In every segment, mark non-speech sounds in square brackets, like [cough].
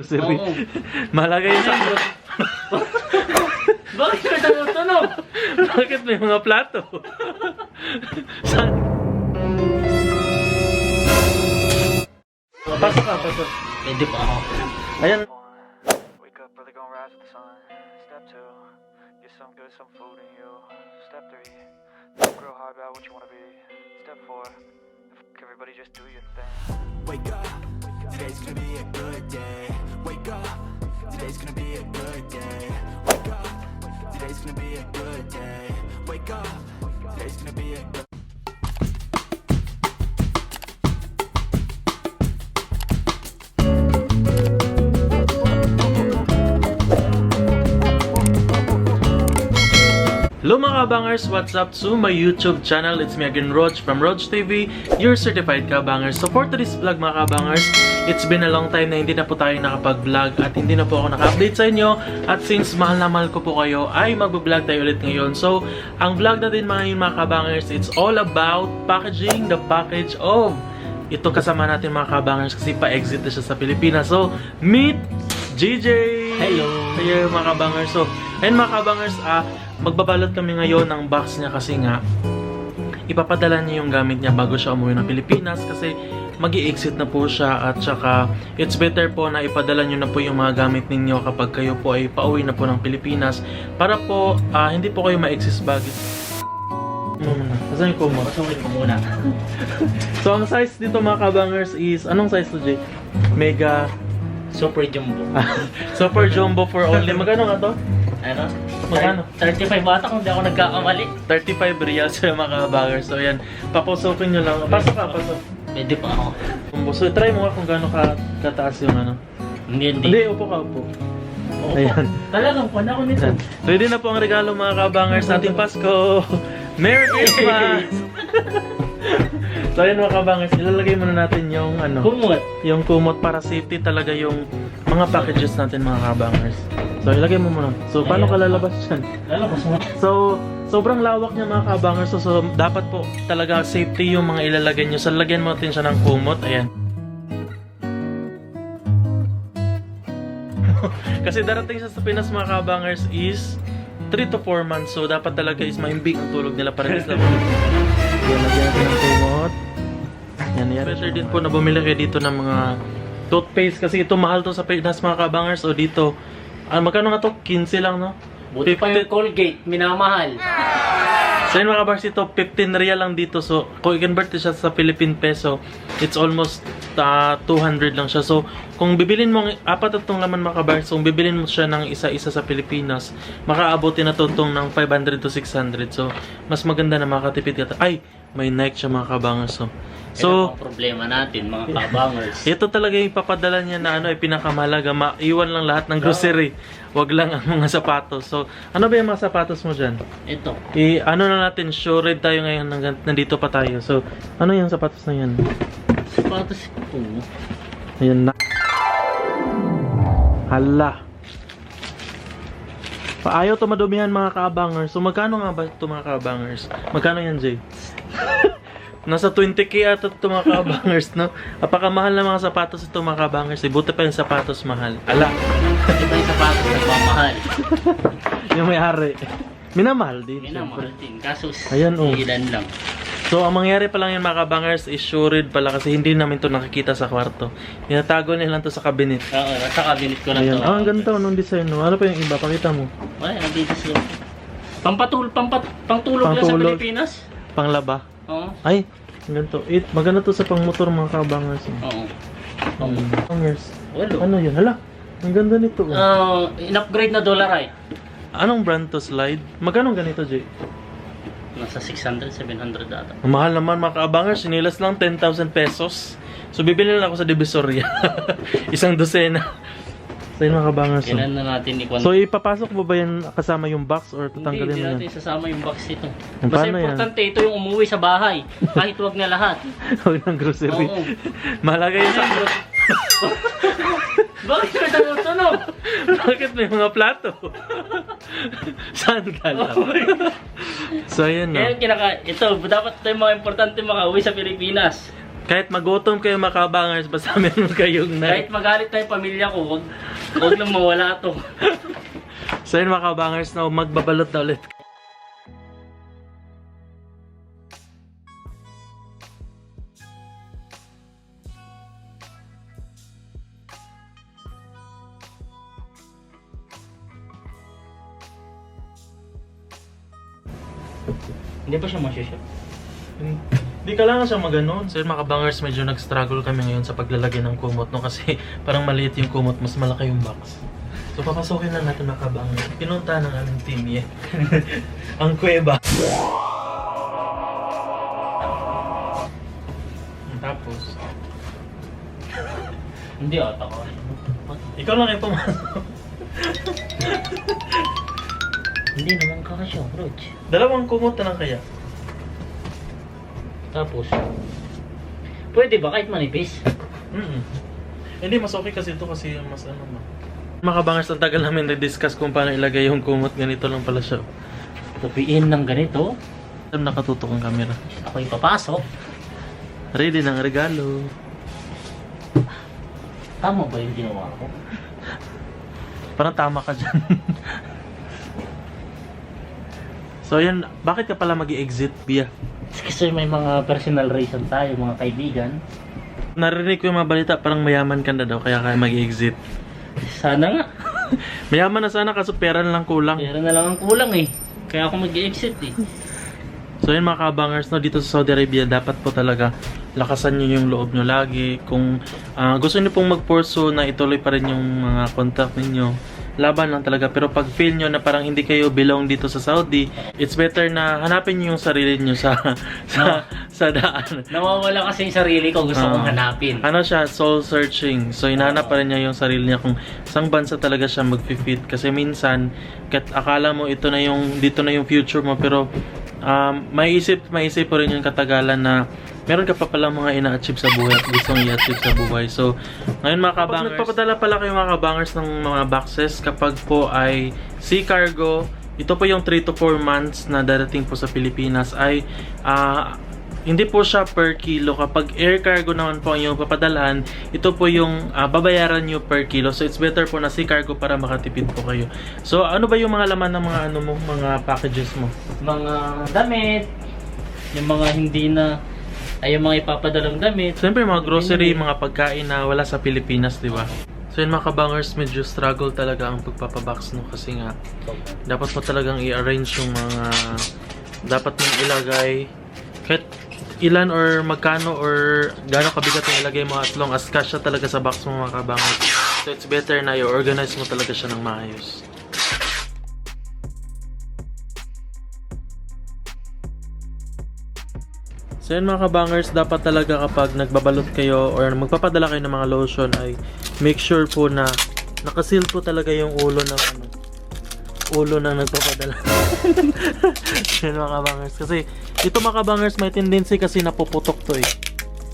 Grocery. Oo. Mahalaga yun sa... [laughs] Bakit ka tumutunog? Bakit may mga plato? Saan? Pasok ka, pasok. Pwede pa ako. Ayan. Wake up early, gonna rise with the sun. Step two, get some good, some food in you. Step three, real hard about what you wanna be. Step four, everybody just do your thing. Wake up, today's gonna be a good day. Wake up, today's gonna be a good day. Wake up, today's gonna be a good day. Wake up, today's gonna be a good Hello mga kabangers, what's up to my YouTube channel? It's me again, Rog from Rog TV, your certified kabangers. So for today's vlog mga kabangers, it's been a long time na hindi na po tayo nakapag-vlog at hindi na po ako naka-update sa inyo. At since mahal na mahal ko po kayo, ay mag-vlog tayo ulit ngayon. So, ang vlog natin mga yun mga kabangers, it's all about packaging the package of ito kasama natin mga kabangers kasi pa-exit na siya sa Pilipinas. So, meet JJ! Hello. Hello mga kabangers. So, ayun mga kabangers, ah, magbabalot kami ngayon ng box niya kasi nga ipapadala niya yung gamit niya bago siya umuwi ng Pilipinas kasi mag exit na po siya at saka it's better po na ipadala niyo na po yung mga gamit ninyo kapag kayo po ay pauwi na po ng Pilipinas para po ah, hindi po kayo ma-excess baggage. Muna. Asan ko muna. So, ang size dito mga kabangers is, anong size to, Jay? Mega, Super jumbo. [laughs] super jumbo for only, magkano nga to? Ano? Magkano? 35 bata kung di ako nagkakamali. 35 reals sa mga kabangers. So, yan, papusokin nyo lang. Pasok ka, pasok. Pwede pa ako. Jumbo. So, try mo nga kung gaano ka, kataas yung ano. Hindi, hindi. Hindi, upo ka, upo. Ayan. Talagang pan ako nito. Ready na po ang regalo mga kabangers sa ating Pasko. Merry Christmas! [laughs] so, ayan mga kabangers, ilalagay muna natin yung ano. Kumot. yung kumot para safety talaga yung mga packages natin mga kabangers. So ilagay mo muna. So paano ka lalabas dyan? Lalabas mo. So sobrang lawak niya mga kabangers. So, so dapat po talaga safety yung mga ilalagay nyo. So lagyan mo natin siya ng kumot. Ayan. [laughs] Kasi darating siya sa Pinas mga kabangers is 3 to 4 months. So dapat talaga is mahimbing ang tulog nila para is lang. Yan, lagyan natin ng kumot. Yan, yan. Better din po na bumili kayo dito ng mga toothpaste kasi ito mahal to sa Pinas mga kabangers o dito. Ah, magkano nga to? 15 lang, no? Buti pa yung 50 Colgate, minamahal. So yun mga kabangers, ito 15 real lang dito. So kung i-convert siya sa Philippine peso, it's almost ah, 200 lang siya. So kung bibilin mo, ang apat at itong laman mga kabangers, kung bibilin mo siya ng isa-isa sa Pilipinas, makaabutin na tuntong ng 500 to 600. So mas maganda na makatipid ka. Ay, may Nike siya mga kabangers. So, So, so ang problema natin, mga kabangers. [laughs] ito talaga yung ipapadala niya na ano ay pinakamahalaga. Maiwan lang lahat ng grocery. Wag lang ang mga sapatos. So, ano ba yung mga sapatos mo dyan? Ito. I, ano na natin, sure red tayo ngayon, hanggang nandito pa tayo. So, ano yung sapatos na yan? Sapatos ito. Ayan na. Hala. Paayaw to madumihan mga kaabangers. So, magkano nga ba ito mga kaabangers? Magkano yan, Jay? [laughs] Nasa 20k ata ito mga kaabangers, no? Apakamahal na mga sapatos ito mga kaabangers. Eh, buti pa yung sapatos mahal. Ala, Ito yung sapatos nagmamahal. [laughs] yung may-ari. Minamahal din. Minamahal syempre. din. Kaso, Ayan, oh. ilan lang. So, ang mangyari pa lang yan mga kabangers is sured pala kasi hindi namin to nakikita sa kwarto. Tinatago nila to sa cabinet. Oo, nasa cabinet ko lang Ayan. to. Ah, ang ganda nung design mo. Ano pa yung iba? Pakita mo. Wala, nandito sila. Pampatul, pampat, pangtulog lang sa Pangtulog. Pilipinas. Panglaba. Oo. Ay, ganito. It, maganda to sa pangmotor mga kabangers. eh. Oo. Oo. Bangers. Walo. Ano yun? Hala, ang ganda nito. oh. Ah, in-upgrade na dolarite. Anong brand to slide? Magkano ganito, Jay? Nasa 600, 700 data. Ang mahal naman mga kabangers. Sinilas lang 10,000 pesos. So, bibili lang ako sa Divisoria. [laughs] Isang dosena. So, yun mga kabangers. oh. Kailan na natin ikwan. So, ipapasok mo ba yan kasama yung box or hindi, tatanggalin hindi mo natin yan? isasama yung box ito. Paano Basta yan? importante ito yung umuwi sa bahay. Kahit wag na lahat. [laughs] Huwag ng grocery. Oo. Mahalaga yun sa... [laughs] Bakit ka tumutunog? Bakit may mga plato? Saan ka lang? so, ayan Kaya na. yung kinaka... Ito, dapat ito yung mga importante makauwi sa Pilipinas. Kahit magutom kayo makabangers, basta meron kayong Kahit knife. magalit tayo pamilya ko, huwag, huwag lang mawala to. [laughs] So yun makabangers na magbabalot na ulit. Kailangan siya maganon. So yun mga kabangers, medyo nag-struggle kami ngayon sa paglalagay ng kumot, no? Kasi [laughs] parang maliit yung kumot, mas malaki yung box. So papasukin na natin mga kabangers. Pinunta ng aming team yan. [laughs] Ang kuweba. Tapos, [laughs] Hindi ata ko. ikaw lang yung pumasok. Hindi naman kakasya, Roach. Dalawang kumot na lang kaya. Tapos, pwede ba kahit manipis? Mm Hindi, mas okay kasi ito kasi mas ano ma. Mga kabangers, ang tagal namin na-discuss kung paano ilagay yung kumot. Ganito lang pala siya. Tupiin ng ganito, Nakatutok ang camera. ako ipapasok. Ready ng regalo. Tama ba yung ginawa ko? Parang tama ka dyan. [laughs] so yan, bakit ka pala mag exit Bia? Kasi may mga personal reason tayo, mga kaibigan. Narinig ko yung mga balita, parang mayaman ka na daw, kaya kaya mag exit Sana nga. [laughs] Mayaman na sana, kaso pera na lang kulang. Pera na lang ang kulang eh. Kaya ako mag-exit eh. So yun mga kabangers, no, dito sa Saudi Arabia, dapat po talaga lakasan nyo yung loob nyo lagi. Kung ah, gusto nyo pong mag-pursue na ituloy pa rin yung mga contact ninyo, laban lang talaga. Pero pag feel nyo na parang hindi kayo belong dito sa Saudi, it's better na hanapin nyo yung sarili nyo sa [laughs] sa, sa daan. Nawawala kasi yung sarili ko, gusto kong hanapin. Ano siya, soul searching. So, hinahanap pa rin niya yung sarili niya kung saan bansa talaga siya mag-fit. Kasi minsan, kat akala mo ito na yung, dito na yung future mo, pero um, maiisip, maiisip po rin yung katagalan na meron ka pa pala mga ina-achieve sa buhay at gustong i-achieve sa buhay. So, ngayon mga kabangers, nagpapadala pala kayo mga kabangers ng mga boxes kapag po ay sea cargo, ito po yung 3 to 4 months na darating po sa Pilipinas ay ah, hindi po siya per kilo. Kapag air cargo naman po ang iyong papadalhan, ito po yung ah, babayaran nyo per kilo. So, it's better po na sea cargo para makatipid po kayo. So, ano ba yung mga laman ng mga ano mo, mga packages mo? Mga damit, yung mga hindi na, ay yung mga ipapadalang damit. Siyempre, mga grocery, mga pagkain na wala sa Pilipinas, di ba? So yun mga kabangers, medyo struggle talaga ang pagpapabox no kasi nga dapat mo talagang i-arrange yung mga dapat mong ilagay kahit ilan or magkano or gaano kabigat yung ilagay mo as long as cash siya talaga sa box mo mga kabangers. So it's better na i-organize mo talaga siya ng maayos. So yun mga kabangers, dapat talaga kapag nagbabalot kayo or magpapadala kayo ng mga lotion ay make sure po na nakaseal po talaga yung ulo ng ano, ulo ng nagpapadala. [laughs] yun mga kabangers. Kasi ito mga kabangers may tendency kasi napuputok to eh.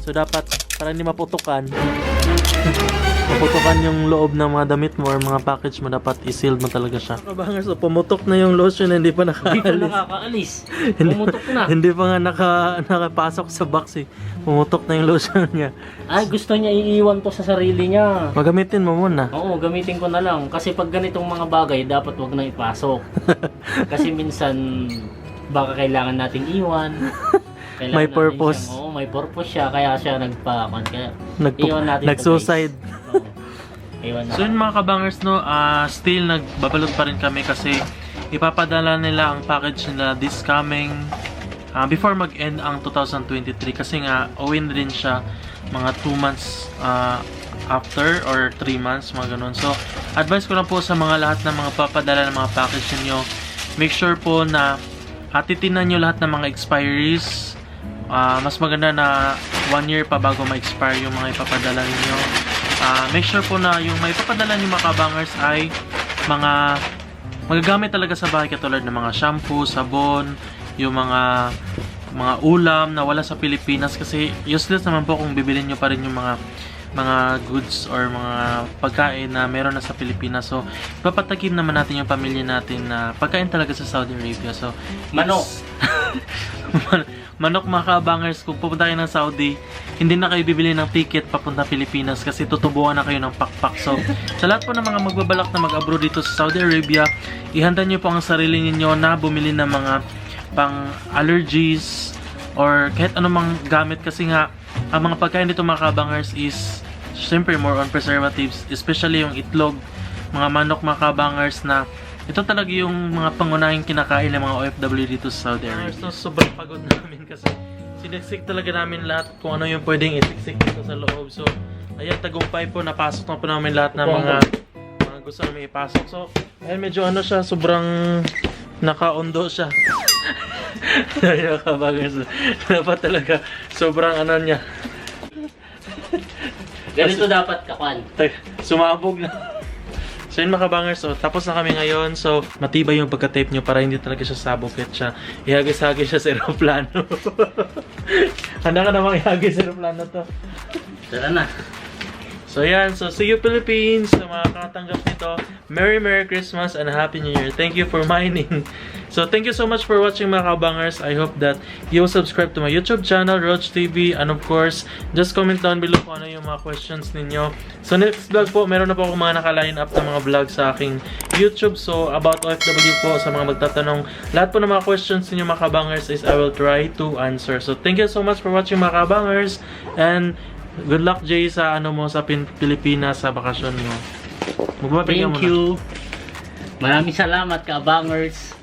So dapat para hindi maputukan, [laughs] maputukan yung loob ng mga damit mo or mga package mo, dapat i-seal mo talaga siya. Kabangers, so pumutok na yung lotion hindi pa Hindi pa nakaalis. nakakaalis. [laughs] Pumutok na. Hindi pa nga naka, nakapasok sa box eh. Pumutok na yung lotion [laughs] niya. Ay, gusto niya iiwan to sa sarili niya. Magamitin mo muna. Oo, gamitin ko na lang. Kasi pag ganitong mga bagay, dapat wag na ipasok. [laughs] Kasi minsan, baka kailangan nating iwan. Kailangan May purpose. siyang- Oo, may purpose siya. Kaya siya nagpa... Kaya, Nagpo- iwan natin nag-suicide. Iwan So yun mga kabangers no, ah, still nagbabalot pa rin kami kasi ipapadala nila ang package nila this coming ah, before mag-end ang 2023 kasi nga owin rin siya mga 2 months ah, after or 3 months mga ganun. So advice ko lang po sa mga lahat ng mga papadala ng mga package niyo make sure po na uh, titinan nyo lahat ng mga expiries Ah, mas maganda na one year pa bago ma-expire yung mga ipapadala ninyo. Ah, make sure po na yung may ipapadala niyo mga kabangers ay mga magagamit talaga sa bahay katulad ng mga shampoo, sabon, yung mga mga ulam na wala sa Pilipinas kasi useless naman po kung bibilin nyo pa rin yung mga mga goods or mga pagkain na meron na sa Pilipinas. So, papatakim naman natin yung pamilya natin na pagkain talaga sa Saudi Arabia. So, Manok. [laughs] Man- manok mga kabangers, kung pupunta kayo ng Saudi, hindi na kayo bibili ng ticket papunta Pilipinas kasi tutubuan na kayo ng pakpak. So, sa lahat po ng mga magbabalak na mag-abroad dito sa Saudi Arabia, ihanda nyo po ang sarili ninyo na bumili ng mga pang allergies or kahit anumang gamit kasi nga ang mga pagkain dito mga kabangers is syempre more on preservatives, especially yung itlog, mga manok mga kabangers na ito talaga yung mga pangunahing kinakain ng mga OFW dito sa Saudi Arabia. So, sobrang pagod [laughs] namin kasi siniksik talaga namin lahat kung ano yung pwedeng isiksik dito sa loob. So, ayan, tagumpay po, napasok na po namin lahat ng mga mga gusto namin ipasok. So, ayan, medyo ano siya, sobrang nakaundo siya. [laughs] Ayan, kabagers. Dapat talaga, sobrang ano niya. Ganito dapat kakwan. Sumabog na. So yun mga kabangers, so tapos na kami ngayon. So matibay yung pagka-tape nyo para hindi talaga siya sabog at siya ihagis-hagis siya sa aeroplano. [laughs] Handa ka namang ihagis sa aeroplano to. Tara na. So yan, so see you Philippines sa mga kakatanggap nito. Merry Merry Christmas and Happy New Year. Thank you for [laughs] mining. So thank you so much for watching mga kabangers. I hope that you will subscribe to my YouTube channel, Roach TV. And of course, just comment down below kung ano yung mga questions ninyo. So next vlog po, meron na po akong mga naka-line up na mga vlog sa aking YouTube. So about OFW po sa mga magtatanong. Lahat po ng mga questions ninyo mga kabangers is I will try to answer. So thank you so much for watching mga kabangers. And good luck Jay sa ano mo sa Pin- Pilipinas sa bakasyon mo. Magbabay ka Thank muna. you. Maraming salamat ka, bangers.